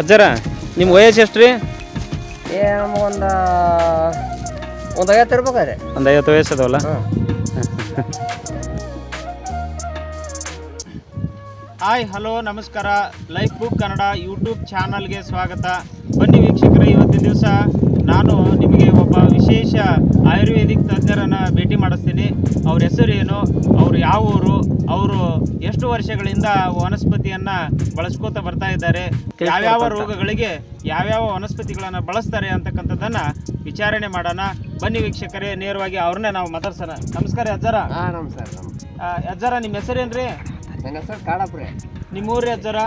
ಅಜ್ಜರ ನಿಮ್ಮ ವಯಸ್ಸು ಎಷ್ಟು ರೀ? ಏ ಒಂದು ಒಂದು ಐವತ್ತು ಇರ್ಬೇಕಾದ್ರೆ. ಒಂದು ಐವತ್ತು ವಯಸ್ಸು ಅದಾವಲ್ಲ? ಹಾಯ್ ಹಲೋ ನಮಸ್ಕಾರ. ಲೈಫ್ ಬುಕ್ ಕನ್ನಡ ಯೂಟ್ಯೂಬ್ ಚಾನಲ್ಗೆ ಸ್ವಾಗತ. ಬನ್ನಿ ವೀಕ್ಷಕರೇ ಇವತ್ತಿನ ದಿವಸ ನಾನು ನಿಮಗೆ ಒಬ್ಬ ವಿಶೇಷ ಆಯುರ್ವೇದಿಕ್ ತಜ್ಞರನ್ನು ಭೇಟಿ ಮಾಡಿಸ್ತೀನಿ. ಅವ್ರ ಹೆಸರು ಏನು ಅವರು ಯಾವ ಊರು ಅವರು ಎಷ್ಟು ವರ್ಷಗಳಿಂದ ವನಸ್ಪತಿಯನ್ನು ಬಳಸ್ಕೋತಾ ಬರ್ತಾ ಇದ್ದಾರೆ ಯಾವ್ಯಾವ ರೋಗಗಳಿಗೆ ಯಾವ್ಯಾವ ವನಸ್ಪತಿಗಳನ್ನು ಬಳಸ್ತಾರೆ ಅಂತಕ್ಕಂಥದ್ದನ್ನು ವಿಚಾರಣೆ ಮಾಡೋಣ. ಬನ್ನಿ ವೀಕ್ಷಕರೇ ನೇರವಾಗಿ ಅವ್ರನ್ನೇ ನಾವು ಮಾತಾಡ್ಸೋಣ. ನಮಸ್ಕಾರ ಅಜ್ಜರ ಹಾಂ ನಮಸ್ಕಾರ ನಮ್ ನಿಮ್ಮ ನಿಮ್ಮ ಹೆಸರೇನ್ರಿ? ನನ್ನ ಹೆಸರು ಕಾಡಪ್ರಿ. ನಿಮ್ಮ ಊರಿ ಸರ?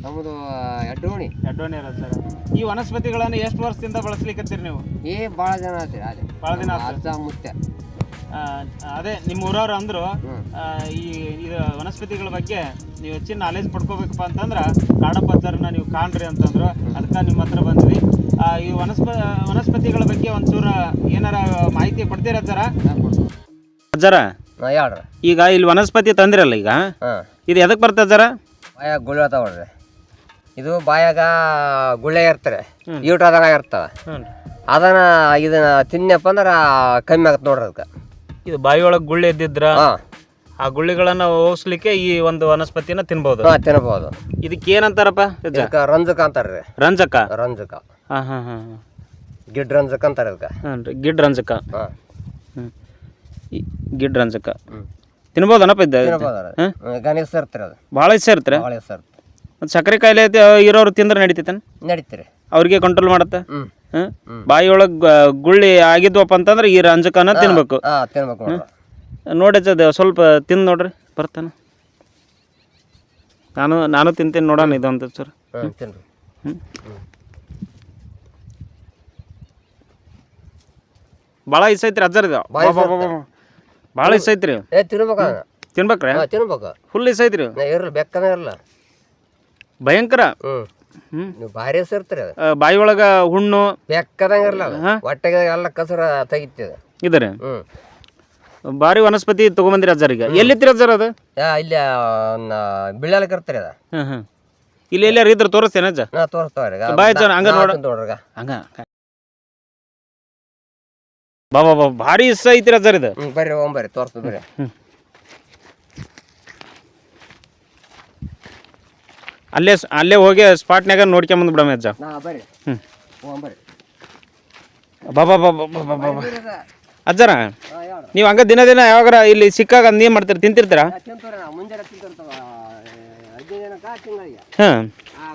ನಮ್ಮದು ಎಡ್ಡೋಣಿ ಎಡ್ಡೋಣಿ ಇರೋದು ಸರ್? ಈ ವನಸ್ಪತಿಗಳನ್ನು ಎಷ್ಟು ವರ್ಷದಿಂದ ಬಳಸ್ಲಿಕ್ಕತ್ತೀರಿ ನೀವು? ಏ ಭಾಳ ಜನ ಆತೀರಿ ಅದೇ. ಭಾಳ ದಿನ ಆತು. ಅಜ್ಜ ಮುತ್ತೆ. ಆ, ಅದೇ ನಿಮ್ಮ ಊರವ್ರು ಅಂದ್ರು ಆ, ಈ ಇದು ವನಸ್ಪತಿಗಳ ಬಗ್ಗೆ ನೀವು ಹೆಚ್ಚಿನ ನಾಲೆಜ್ ಪಡ್ಕೋಬೇಕಪ್ಪ ಅಂತಂದ್ರೆ ಕಾಡಪ್ಪ ನೀವು ಕಾಣ್ರಿ ಅಂತಂದ್ರು ಅದಕ್ಕೆ ನಿಮ್ಮ ಹತ್ರ ಬಂದ್ವಿ. ಆ, ಈ ವನಸ್ಪ ವನಸ್ಪತಿಗಳ ಬಗ್ಗೆ ಒಂಚೂರು ಏನಾರ ಮಾಹಿತಿ ಕೊಡ್ತೀರಾ ಅಜ್ಜರ ಜರ ಈಗ ಇಲ್ಲಿ ವನಸ್ಪತಿ ತಂದಿರಲ್ಲ ಈಗ? ಹಾಂ. ಇದು ಎದಕ್ಕೆ ಬರ್ತದೆ ಸರ ಬಾಯಾಗ ಗುಳ್ಳೆ ನೋಡ್ರಿ. ಇದು ಬಾಯಾಗ ಗುಳ್ಳೆ ಇರ್ತಾರೆ. ಈಟಾದಾಗ ಇರ್ತವೆ ಅದನ್ನ ಇದನ್ನ ತಿನ್ನಪ್ಪ ಅಂದ್ರೆ ಕಮ್ಮಿ ಆಗತ್ತೆ ನೋಡ್ರಿ ಅದಕ್ಕೆ ಇದು ಬಾಯಿಯೊಳಗೆ ಗುಳ್ಳೆ ಇದ್ದಿದ್ರ ಹಾಂ. ಆ ಗುಳ್ಳಿಗಳನ್ನ ಓಸ್ಲಿಕ್ಕೆ ಈ ಒಂದು ವನಸ್ಪತಿನ ತಿನ್ಬೋದು. ಹಾಂ ತಿನ್ಬೋದು. ಇದಕ್ಕೆ ಏನಂತಾರಪ್ಪ ಇದಕ್ಕೆ ರಂಜಕ ಅಂತಾರೆ ರೀ. ರಂಜಕ? ರಂಜಕ. ಹಾಂ ಹಾಂ ಹಾಂ ಗಿಡ್ ರಂಜಕ ಅಂತಾರೆ ಅದಕ್ಕೆ ಹಾಂ ರೀ ಗಿಡ್ ರಂಜಕ. ಹಾಂ. ಹ್ಞೂ ಗಿಡ್ ರಂಜಕ. ಹ್ಞೂ ತಿನ್ಬೋದನಪ್ಪ ಇದ್ದ? ತಿನ್ಬೋದು ಹಾಂ? ಗಣೇಶ ಇರ್ತಾರೆ ಅದು. ಭಾಳ ಇಷ್ಟ ಇರ್ತಾರೆ ಭಾಳ ಇರ್ತಾರೆ ಮತ್ತು ಸಕ್ಕರೆ ಕಾಯಿಲೆ ಐತಿ, ಇರೋರು ತಿಂದ್ರೆ ನಡೀತೈತೇನು? ನಡೀತಾರೆ ಅವ್ರಿಗೆ ಕಂಟ್ರೋಲ್ ಮಾಡುತ್ತೆ? ಹಾಂ? ಹ್ಮ್. ಬಾಯಿಯೊಳಗೆ ಗುಳ್ಳಿ ಆಗಿದ್ವಪ್ಪ ಅಂತಂದ್ರೆ ಈ ರಂಜಕನ ತಿನ್ಬೇಕು. ಹಾಂ ತಿನ್ಬೇಕು ನೋಡ್ರಿ. ಸ್ವಲ್ಪ ತಿಂದು ನೋಡ್ರಿ ಬರ್ತಾನೆ. ನಾನು ನಾನು ತಿಂತೀನಿ ನೋಡೋಣ ಇದು ಅಂತ ಸರ್. ತಿನ್ರಿ. ಹ್ಞೂ ಭಾಳ ಇಸ್ ಐತ್ರಿ ಅಜ್ಜರ್ ಇದಾವ ಭಾಳ ಇಷ್ಟ ಐತೆ. ಭಾಳ ಇಷ್ಟ ಐತ್ರಿ. ಏ ತಿನ್ಬೇಕು ಅದನ್ನ. ತಿನ್ಬೇಕ್ರಿ? ಹಾಂ ತಿನ್ಬೇಕು. ಫುಲ್ ಇಷ್ಟ ಐತ್ರಿ. ನಾ ಇರಲ್ಲ ಬೆಕ್ಕನ ಇರಲ್ಲ ಭಯಂಕರ. ಹ್ಞೂ ನೀವು ಭಾರಿ ಇರ್ತೀರಿ ಅದು. ಬಾಯಿ ಒಳಗ ಹುಣ್ಣು. ಬೆಕ್ಕದಂಗ ಇರಲ್ಲ ಅದು? ಹೊಟ್ಟೆಗೆ ಎಲ್ಲ ಕಸರ ತೆಗಿತದೆ ಇದಾರೆ? ಹ್ಞೂ ಭಾರಿ ವನಸ್ಪತಿ ತೊಗೊಂಬಂದಿರಿ ಈಗ. ಎಲ್ಲಿತ್ತೀರಿ ಅಜ್ಜಾರ ಅದು? ಯಾ ಇಲ್ಲಿ ಬೀಳಲಿಕ್ಕೆ ಇರ್ತೀರಿ ಅದು. ಹ್ಮ್ ಹಾಂ ಇಲ್ಲಿ ಎಲ್ಲಾರು ಇದ್ರ ತೋರಿಸ್ತೇನೆ ಅಜ್ಜ? ನಾ ತೋರಿಸ್ತವ್ರಿ. ಬಾಯಿ ಅಜ್ಜ, ಹಂಗ ನೋಡು. ನೋಡ್ರಿ ಹಂಗ ಬಾಬಾ ಬಾ ಭಾರಿ ಇಸ್ ಐತಿರ ಸರ್ ಇದು. ಹ್ಞೂ ಬರ್ರಿ ಓಂ ಬರ್ರಿ ತೋರಿಸ್ತು ಬರ್ರಿ. ಅಲ್ಲೇ ಸ್- ಅಲ್ಲೇ ಹೋಗಿ ಸ್ಪಾಟ್ನ್ಯಾಗ ನೋಡ್ಕೊಂಬಂದು ಬಿಡಮ್ಮ ಅಜ್ಜ ನಾ ಬರ್ರಿ. ಹ್ಞೂ ಬರ್ರಿ. ಬಾಬಾ ಬಾಬಾ ಬಾಬಾ ಬಾಬಾ ಅಜ್ಜರ ನೀವು ಹಂಗ ದಿನ ದಿನ ಯಾವಾಗ ಇಲ್ಲಿ ಸಿಕ್ಕಾಗ ಅಂದ್ ಏನ್ ಮಾಡ್ತೀರ ತಿಂತಿರ್ತೀರಾ? ಹಾಂ. ಆ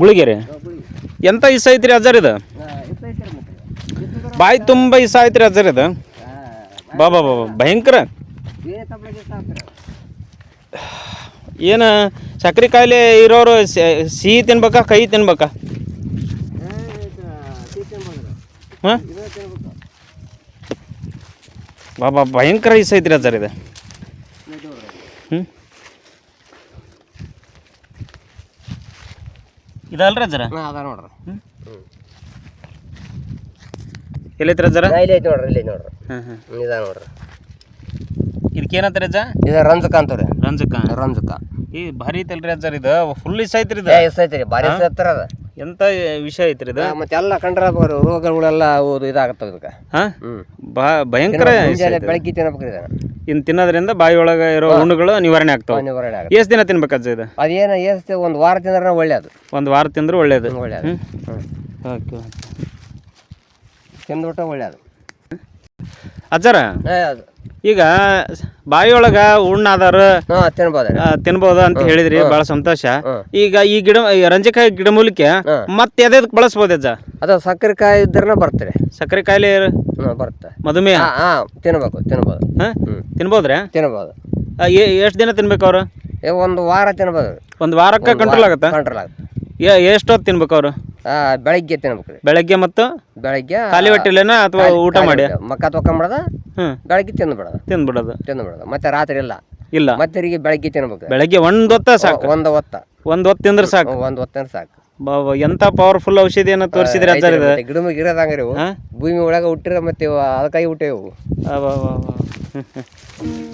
ಗುಳಿಗೆರೆ ಎಂತ ಇಸ ಐತ್ರಿ ಅಜ್ಜರ್ ಇದು? ಬಾಯಿ ತುಂಬ ಇಸ ಐತ್ರಿ ಅಜ್ಜರ್ ಇದು? ಬಾಬಾ ಬಾಬಾ ಭಯಂಕರ. ಏನು ಸಕ್ಕರೆ ಕಾಯಿಲೆ ಇರೋರು ಸಿಹಿ ತಿನ್ಬೇಕಾ ಕೈ ತಿನ್ಬೇಕಾ? ಹಾಂ? ಬಾಬಾ ಭಯಂಕರ ಇಸ ಐತ್ರಿ ಅಜ್ಜರ್ ಇದು. ಇದಲ್ರಿ ಜರ? ಹಾಂ ಅದ ನೋಡ್ರಿ. ಹ್ಮ್. ಹ್ಞೂ ಎಲ್ಲೈತ್ರಿ ಅಜ್ಜಾರ ಇಲ್ಲಿ ಐತಿ ನೋಡ್ರಿ ಇಲ್ಲಿ ನೋಡ್ರಿ. ಹಾಂ ಹಾಂ ಹ್ಮ್, ಇದ ನೋಡ್ರಿ. ಇದಕ್ಕೆ ಏನಂತಾರೆ ಅಜ್ಜ? ಇದು ರಂಜಕ ಅಂತಾರೆ ರಂಜಕ. ರಂಜಕ. ಈ ಭಾರಿ ಐತಲ್ರಿ ಅಜ್ಜಾರ ಇದು. ಫುಲ್ ಇಸ್ ಐತ್ರಿ ಇದು. ಎಸ್ ಐತ್ರಿ ಭಾರಿ ಎಸ್ ಅದ. ಎಂತ ವಿಷಯ ಐತ್ರಿ ಇದು? ಮತ್ತೆ ಎಲ್ಲ ಕಂಡ್ರ ರೋಗಗಳೆಲ್ಲ ಅವು ಇದಾಗತ್ತವ ಇದಕ್ಕೆ. ಹಾಂ? ಬಾ ಭಯಂಕರ ಮುಂಜಾನೆ ಬೆಳಗ್ಗೆ ತಿನ್ನಬೇಕ್ರಿ ಇದನ್ನ ಇನ್ನು ತಿನ್ನೋದ್ರಿಂದ ಬಾಯಿ ಒಳಗೆ ಇರೋ ಹುಣ್ಣುಗಳು ನಿವಾರಣೆ ಆಗ್ತವೆ. ನಿವಾರಣೆ ಆಗುತ್ತೆ ಎಷ್ಟು ದಿನ ತಿನ್ಬೇಕಾದ ಇದು? ಅದೇನು ಎಷ್ಟು ಒಂದು ವಾರ ತಿಂದ್ರೆ ಒಳ್ಳೇದು. ಒಂದು ವಾರ ತಿಂದ್ರೆ ಒಳ್ಳೇದು. ಒಳ್ಳೇದು. ಓಕೆ ತಿಂದ್ಬಿಟ್ಟು ಒಳ್ಳೇದು. ಅಜ್ಜಾರ? ಈಗ ಬಾಯಿಯೊಳಗ ಉಣ್ಣಾದಾರ ಹಾ ತಿನ್ಬೋದ್ರಿ ಆ, ತಿನ್ಬೋದು ಅಂತ ಹೇಳಿದ್ರಿ ಬಹಳ ಸಂತೋಷ. ಈಗ ಈ ಗಿಡ ಈ ರಂಜಕಾಯಿ ಗಿಡಮೂಲಿಕೆ ಮತ್ ಮತ್ತೆ ಎದೆದಕ್ಕೆ ಬಳಸ್ಬೋದು ಅಜ್ಜ? ಅದು ಸಕ್ಕರೆ ಕಾಯಿ ಇದ್ರೆ ಬರ್ತಾರೆ ಸಕ್ಕರೆ ಕಾಯಿಲೆ ಹ್ಞೂ ಬರುತ್ತೆ ಮಧುಮೇಹ? ಹಾ ಹಾಂ ತಿನ್ಬೇಕು ತಿನ್ಬೋದು. ಹಾ? ತಿನ್ಬಹುದು ತಿನ್ಬೋದ್ರಾ? ತಿನ್ಬೋದು. ಎಷ್ಟು ದಿನ ತಿನ್ಬೇಕು ಅವ್ರು? ಏ, ಒಂದು ವಾರ ತಿನ್ಬೋದು. ಒಂದು ವಾರಕ್ಕೆ ಕಂಟ್ರೋಲ್ ಆಗುತ್ತಾ? ಕಂಟ್ರೋಲ್ ಆಗುತ್ತೆ. ಎಷ್ಟು ಹೊತ್ತು ತಿನ್ಬೇಕು ಅವರು? ಆ, ಬೆಳಗ್ಗೆ ತಿನ್ಬೇಕು ರೀ. ಬೆಳಗ್ಗೆ ಮತ್ತು ಬೆಳಗ್ಗೆ ಖಾಲಿ ಹೊಟ್ಟೆಲೇನ ಅಥವಾ ಊಟ ಮಾಡಿ? ಮಕ್ಕ ತೊಗೊಂಬಿಡೋದ ಹ್ಮ್ ಬೆಳಗ್ಗೆ ತಿಂದ್ಬಿಡೋದು. ತಿಂದ್ಬಿಡೋದು ತಿಂದ್ಬಿಡೋದು ಮತ್ತೆ ರಾತ್ರಿ ಇಲ್ಲ. ಇಲ್ಲ. ಮತ್ತೆ ತಿರುಗಿ ಬೆಳಗ್ಗೆ ತಿನ್ಬೇಕು. ಬೆಳಗ್ಗೆ ಒಂದು ಹೊತ್ತ ಸಾಕು. ಒಂದು ಹೊತ್ತ. ಒಂದು ಹೊತ್ತು ತಿಂದ್ರೆ ಸಾಕು. ಒಂದು ಹೊತ್ತ ಸಾಕು. ಬಾ- ಬಾ, ಎಂತ ಪವರ್ಫುಲ್ ಔಷಧಿ ಏನೋ ತೋರಿಸಿದ್ರೆ ಇದು? ಮತ್ತೆ ರೀ ಇವು. ಭೂಮಿ ಒಳಗೆ ಹುಟ್ಟಿರ ಮತ್ತೆ ಇವು ಅದಕ್ಕಾಗಿ ಹುಟ್ಟಿವು. ವಾ. ಹ್ಮ್, ಹ್ಮ್.